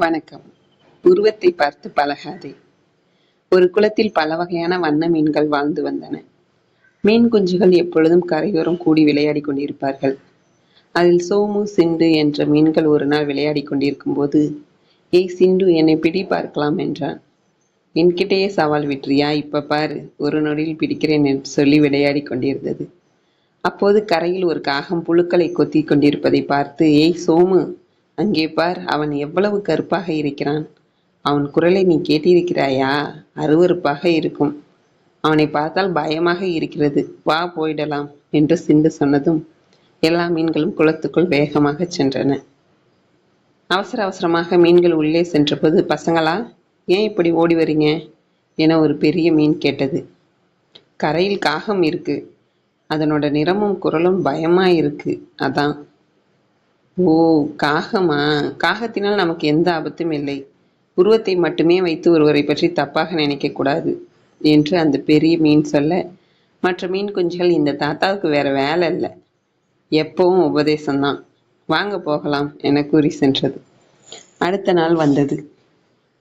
வணக்கம். உருவத்தை பார்த்து பழகாதே. ஒரு குளத்தில் பல வகையான வண்ண மீன்கள் வாழ்ந்து வந்தன. மீன் குஞ்சுகள் எப்பொழுதும் கரையோரம் கூடி விளையாடி கொண்டிருப்பார்கள். அதில் சோமு சிண்டு என்ற மீன்கள் ஒரு நாள் விளையாடி கொண்டிருக்கும் போது ஏய் சிண்டு என்னை பிடி பார்க்கலாம் என்றான். என்கிட்டயே சவால் விட்டுறியா இப்ப பாரு ஒரு நொடியில் பிடிக்கிறேன் என்று சொல்லி விளையாடி கொண்டிருந்தது. அப்போது கரையில் ஒரு காகம் புழுக்களை கொத்தி கொண்டிருப்பதை பார்த்து ஏய் சோமு அங்கே பார் அவன் எவ்வளவு கருப்பாக இருக்கிறான். அவன் குரலை நீ கேட்டிருக்கிறாயா? அருவருப்பாக இருக்கும். அவனை பார்த்தால் பயமாக இருக்கிறது. வா போயிடலாம் என்று சிண்டு சொன்னதும் எல்லா மீன்களும் குளத்துக்குள் வேகமாக சென்றன. அவசர அவசரமாக மீன்கள் உள்ளே சென்றபோது பசங்களா ஏன் இப்படி ஓடி வரீங்க? என ஒரு பெரிய மீன் கேட்டது. கரையில் காகம் இருக்கு. அதனோட நிறமும் குரலும் பயமா இருக்கு அதான் ஓ காகமா? காகத்தினால் நமக்கு எந்த ஆபத்தும் இல்லை. உருவத்தை மட்டுமே வைத்து ஒருவரை பற்றி தப்பாக நினைக்கக்கூடாது என்று அந்த பெரிய மீன் சொல்ல. மற்ற மீன் குஞ்சுகள் இந்த தாத்தாவுக்கு வேற வேலை இல்லை. எப்பவும் உபதேசம்தான். வாங்க போகலாம் என கூறி சென்றது. அடுத்த நாள் வந்தது.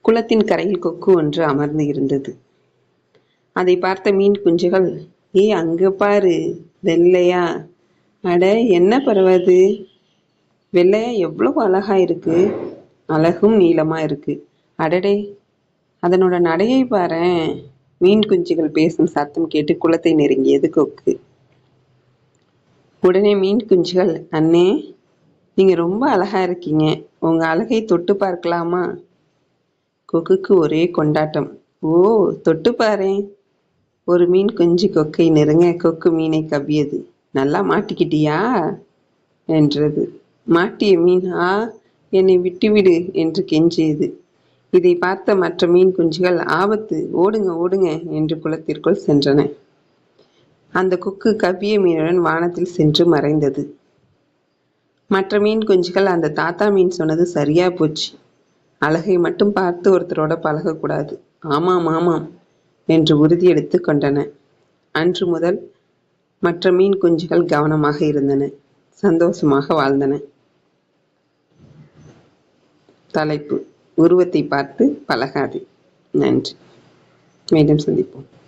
குளத்தின் கரையில் கொக்கு ஒன்று அமர்ந்து இருந்தது. அதை பார்த்த மீன் குஞ்சுகள் ஏய் அங்க பாரு வெள்ளையா. அட என்ன பரவாது வெள்ளையா எவ்வளவு அழகா இருக்கு. அழகும் நீளமா இருக்கு. அடடே அதனோட நடையை பாரேன். மீன் குஞ்சுகள் பேசும் சத்தம் கேட்டு குளத்தை நெருங்கியது கொக்கு. உடனே மீன் குஞ்சுகள் அண்ணே நீங்க ரொம்ப அழகா இருக்கீங்க. உங்க அழகை தொட்டு பார்க்கலாமா? கொக்குக்கு ஒரே கொண்டாட்டம். ஓ தொட்டு பாரேன். ஒரு மீன் குஞ்சு கொக்கை நெருங்க கொக்கு மீனை கவ்வியது. நல்லா மாட்டிக்கிட்டியா? என்றது. மாட்டிய மீன் ஆ என்னை விட்டுவிடு என்று கெஞ்சியது. இதை பார்த்த மற்ற மீன் குஞ்சுகள் ஆபத்து ஓடுங்க ஓடுங்க என்று குளத்திற்குள் சென்றன. அந்த கொக்கு கவ்விய மீனுடன் வானத்தில் சென்று மறைந்தது. மற்ற மீன் குஞ்சுகள் அந்த தாத்தா மீன் சொன்னது சரியா போச்சு. அழகை மட்டும் பார்த்து ஒருத்தரோட பழகக்கூடாது. ஆமாம் ஆமாம் என்று உறுதியெடுத்து கொண்டன. அன்று முதல் மற்ற மீன் குஞ்சுகள் கவனமாக இருந்தன. சந்தோஷமாக வாழ்ந்தன. தலைப்பு உருவத்தை பார்த்து பழகாது. நன்றி. மீண்டும் சந்திப்போம்.